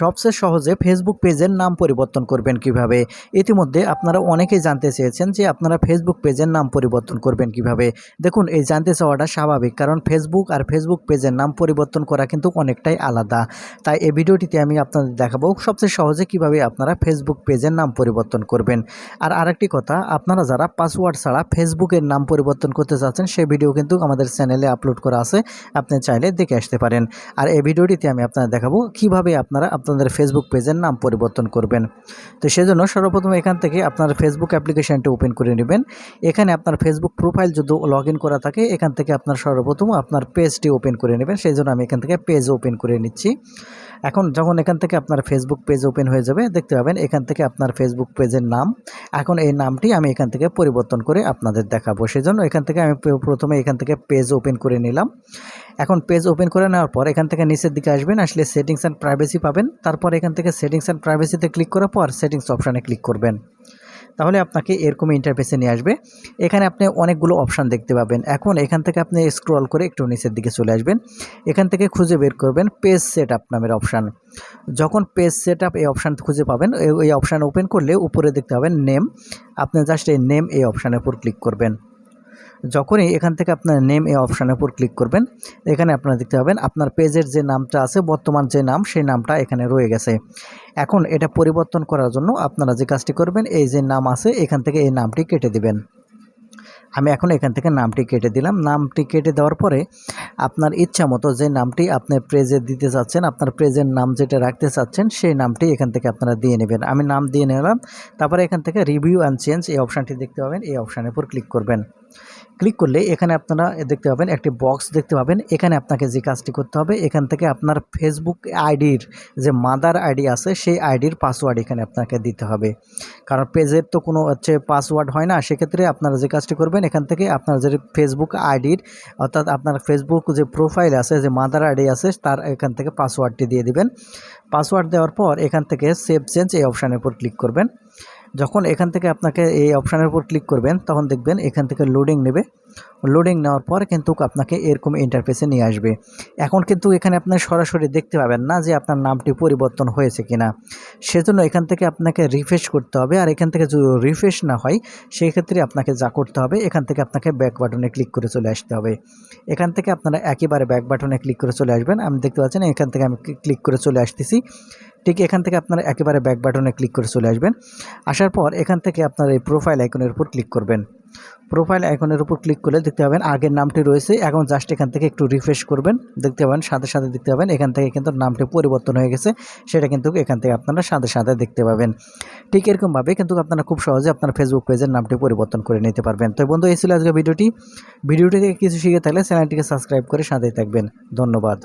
সবচেয়ে সহজে ফেসবুক পেজের নাম পরিবর্তন করবেন কীভাবে? ইতিমধ্যে আপনারা অনেকেই জানতে চেয়েছেন যে আপনারা ফেসবুক পেজের নাম পরিবর্তন করবেন কীভাবে? দেখুন, এই জানতে চাওয়াটা স্বাভাবিক, কারণ ফেসবুক আর ফেসবুক পেজের নাম পরিবর্তন করা কিন্তু অনেকটাই আলাদা। তাই এই ভিডিওটিতে আমি আপনাদের দেখাবো সবচেয়ে সহজে কীভাবে আপনারা ফেসবুক পেজের নাম পরিবর্তন করবেন। আর আরেকটি কথা, আপনারা যারা পাসওয়ার্ড ছাড়া ফেসবুকের নাম পরিবর্তন করতে চাচ্ছেন, সেই ভিডিও কিন্তু আমাদের চ্যানেলে আপলোড করা আছে, আপনি চাইলে দেখে আসতে পারেন। আর এই ভিডিওটিতে আমি আপনাদের দেখাবো কীভাবে আপনারা আপনাদের ফেসবুক পেজের নাম পরিবর্তন করবেন। তো সেজন্য সর্বপ্রথম এখান থেকে আপনার ফেসবুক অ্যাপ্লিকেশনটি ওপেন করে নেবেন। এখানে আপনার ফেসবুক প্রোফাইল যদি লগ করা থাকে, এখান থেকে আপনার সর্বপ্রথম আপনার পেজটি ওপেন করে নেবেন। সেই জন্য আমি এখান থেকে পেজ ওপেন করে নিচ্ছি। এখন যখন এখান থেকে আপনার ফেসবুক পেজ ওপেন হয়ে যাবে, দেখতে পাবেন এখান থেকে আপনার ফেসবুক পেজের নাম। এখন এই নামটি আমি এখান থেকে পরিবর্তন করে আপনাদের দেখাবো। সেজন্য এখান থেকে আমি প্রথমে এখান থেকে পেজ ওপেন করে নিলাম। এখন পেজ ওপেন করে নেওয়ার পর এখান থেকে নিচের দিকে আসবেন, আসলে সেটিংস অ্যান্ড প্রাইভেসি পাবেন। তারপর এখান থেকে সেটিংস অ্যান্ড প্রাইভেসিতে ক্লিক করার পর সেটিংস অপশানে ক্লিক করবেন। তাহলে আপনাকে এরকম ইন্টারফেসে নিয়ে আসবে। এখানে আপনি অনেকগুলো অপশান দেখতে পাবেন। এখন এখান থেকে আপনি স্ক্রল করে একটু নিচের দিকে চলে আসবেন। এখান থেকে খুঁজে বের করবেন পেজ সেট আপ নামের অপশান যখন পেজ সেট আপ এই অপশান খুঁজে পাবেন, এই- অপশান ওপেন করলে উপরে দেখতে পাবেন নেম আপনি জাস্ট এই নেম এই অপশানের উপর ক্লিক করবেন। যখনই এখান থেকে আপনার নেম এই অপশানের উপর ক্লিক করবেন, এখানে আপনারা দেখতে পাবেন আপনার পেজের যে নামটা আছে, বর্তমান যে নাম, সেই নামটা এখানে রয়ে গেছে। এখন এটা পরিবর্তন করার জন্য আপনারা যে কাজটি করবেন, এই যে নাম আছে, এখান থেকে এই নামটি কেটে দিবেন। আমি এখন এখান থেকে নামটি কেটে দিলাম। নামটি কেটে দেওয়ার পরে আপনার ইচ্ছা মতো যে নামটি আপনি প্রেজে দিতে চাচ্ছেন, আপনার প্রেজের নাম যেটা রাখতে চাচ্ছেন, সেই নামটি এখান থেকে আপনারা দিয়ে নেবেন। আমি নাম দিয়ে নিলাম। তারপরে এখান থেকে রিভিউ অ্যান্ড চেঞ্জ এই অপশানটি দেখতে পাবেন। এই অপশানের উপর ক্লিক করবেন। ক্লিক করলে এখানে আপনারা দেখতে পাবেন একটি বক্স দেখতে পাবেন। এখানে আপনাকে যে কাজটি করতে হবে, এখান থেকে আপনার ফেসবুক আইডির যে মাদার আইডি আছে, সেই আইডির পাসওয়ার্ড এখানে আপনাকে দিতে হবে। কারণ পেজের তো কোনো হচ্ছে পাসওয়ার্ড হয় না, সেক্ষেত্রে আপনারা যে কাজটি করবেন, এখান থেকে আপনার যে ফেসবুক আইডির, অর্থাৎ আপনার ফেসবুক যে প্রোফাইল আছে, যে মাদার আইডি আছে, তার এখান থেকে পাসওয়ার্ডটি দিয়ে দিবেন। পাসওয়ার্ড দেওয়ার পর এখান থেকে সেভ চেঞ্জ এই অপশানের উপর ক্লিক করবেন। যখন এখান থেকে আপনাকে এই অপশানের উপর ক্লিক করবেন, তখন দেখবেন এখান থেকে লোডিং নেবে। লোডিং নেওয়ার পর কিন্তু আপনাকে এরকম ইন্টারফেসে নিয়ে আসবে। এখন কিন্তু এখানে আপনি সরাসরি দেখতে পাবেন না যে আপনার নামটি পরিবর্তন হয়েছে কিনা। সেজন্য এখান থেকে আপনাকে রিফ্রেশ করতে হবে। আর এখান থেকে যদি রিফ্রেশ না হয় সেই ক্ষেত্রে আপনাকে যা করতে হবে, এখান থেকে আপনাকে ব্যাক বাটনে ক্লিক করে চলে আসতে হবে। এখান থেকে আপনারা একেবারে ব্যাক বাটনে ক্লিক করে চলে আসবেন। আমি দেখতে পাচ্ছেন এখান থেকে আমি ক্লিক করে চলে আসতেছি। ঠিক এখান থেকে আপনারা একেবারে ব্যাক বাটনে ক্লিক করে চলে আসবেন। আসার পর এখান থেকে আপনার এই প্রোফাইল আইকনের উপর ক্লিক করবেন। প্রোফাইল আইকনের উপর ক্লিক করলে দেখতে পাবেন আগের নামটি রয়েছে, এখন জাস্ট এখান থেকে একটু রিফ্রেশ করবেন। দেখতে পাবেন, সাথে সাথে দেখতে পাবেন, এখান থেকে কিন্তু নামটি পরিবর্তন হয়ে গেছে, সেটা কিন্তু এখান থেকে আপনারা সাথে সাথে দেখতে পাবেন। ঠিক এরকমভাবে কিন্তু আপনারা খুব সহজে আপনার ফেসবুক পেজের নামটি পরিবর্তন করে নিতে পারবেন। তো বন্ধু, এই ছিল আজকে ভিডিওটি। ভিডিওটি থেকে কিছু শিখে থাকলে চ্যানেলটিকে সাবস্ক্রাইব করে সাথেই থাকবেন। ধন্যবাদ।